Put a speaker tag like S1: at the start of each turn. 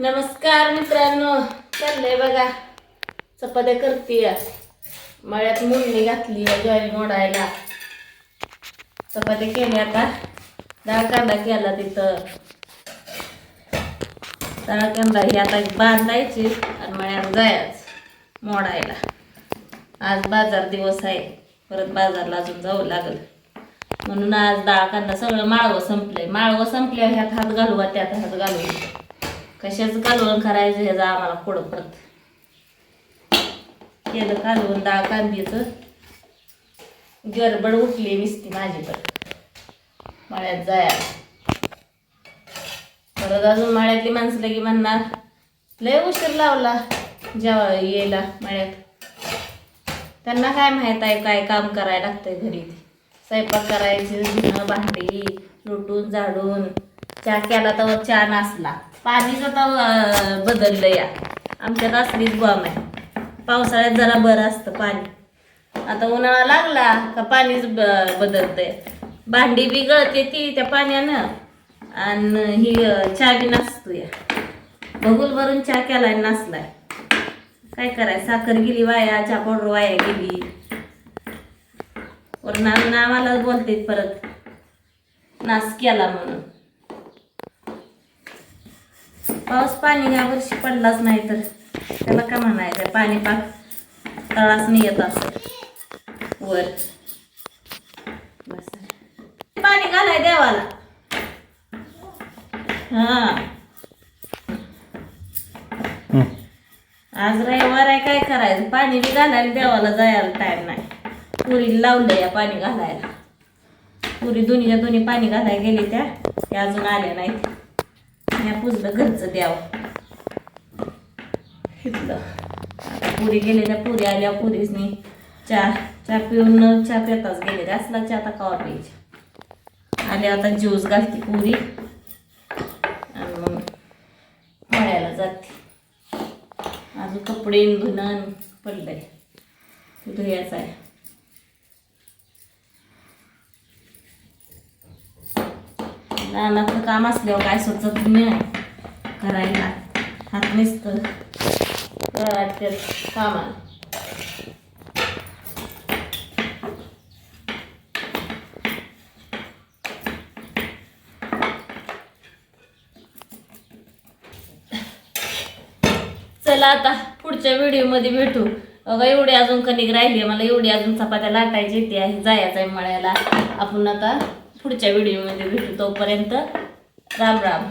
S1: नमस्कार मित्रांनो चाललंय बघा. चपात्या करते मळ्यात मुंडणी घातली ज्वारी मोडायला. चपात्या केल्या आता. डाळ कांदा केला तिथं. डाळ कांदा ही आता बांधायची आणि मळ्यात जायच मोडायला. आज बाजार दिवस आहे. परत बाजारला अजून जावं लागल. म्हणून आज डाळ कांदा सगळं माळवं संपलंय. माळवं संपल्यावर ह्यात हात घालू त्यात हात घालू. कशाचं कालवण करायचं ह्याचा आम्हाला पुढं पडत केलं कालवण डाळ कांद्याचं. गडबड उठली नुसती माझी पण. मळ्यात जाया परत अजून मळ्यातली माणसं लगी म्हणणार लय उशीर लावला जेव्हा यायला मळ्यात. त्यांना काय माहीत आहे काय काम करायला लागतंय घरी. स्वयंपाक करायचे धुणं भांडी लुटून झाडून. चहा केला तर चहा नसला. पाणीच आता बदललं या. आमच्यात असलीच बॉम आहे. पावसाळ्यात जरा बरं असतं पाणी. आता उन्हाळा लागला का पाणीच ब- बदलतंय. भांडी बी गळते ती त्या पाण्यानं. आणि ही चहा बी नसतो या बघूल भरून चहा केलाय नसलाय. काय कराय साखर गेली वाया चहा पावडर वाया गेली. वरून अजून आम्हाला बोलते परत. नास केला म्हणून. पाऊस पाणी या वर्षी पडलाच नाही तर. त्याला काय म्हणायचं पाणी पाक तळाच नाही येत असं. वर. बस. पाणी घालाय देवाला. हा. आज रविवार आहे काय करायचं? पाणी बी घालायला देवाला जायला टाइम नाही. पुरी लावलं या पाणी घालायला. पुरी दोन्हीच्या दोन्ही पाणी घालायला गेले त्या. त्या अजून आल्या नाहीत. ह्या पुजलं घरचं द्यावं. हितलं आता पुरी गेले त्या पुरी आल्या पुरीसनी चहा चहा पिऊन चहा पिताच गेले. असला चहा आता कवा प्यायच्या आले आता ज्यूस घालते पुरी. आणि मग मळ्याला जाते. अजून कपडे धुणं पडलंय. ते धुयाचं आहे. रानातलं काम असल्यावर काय सुचत नाही. करायला. हात नसतं. वाटते कामाला? चला आता पुढच्या व्हिडिओमध्ये भेटू. अगं एवढी अजून कणिक राहिली मला एवढी अजून चपात्या लाटायची ती आहे. जायचं आहे मळ्याला. आपण आता पुढच्या व्हिडिओमध्ये भेटू. तोपर्यंत राम राम.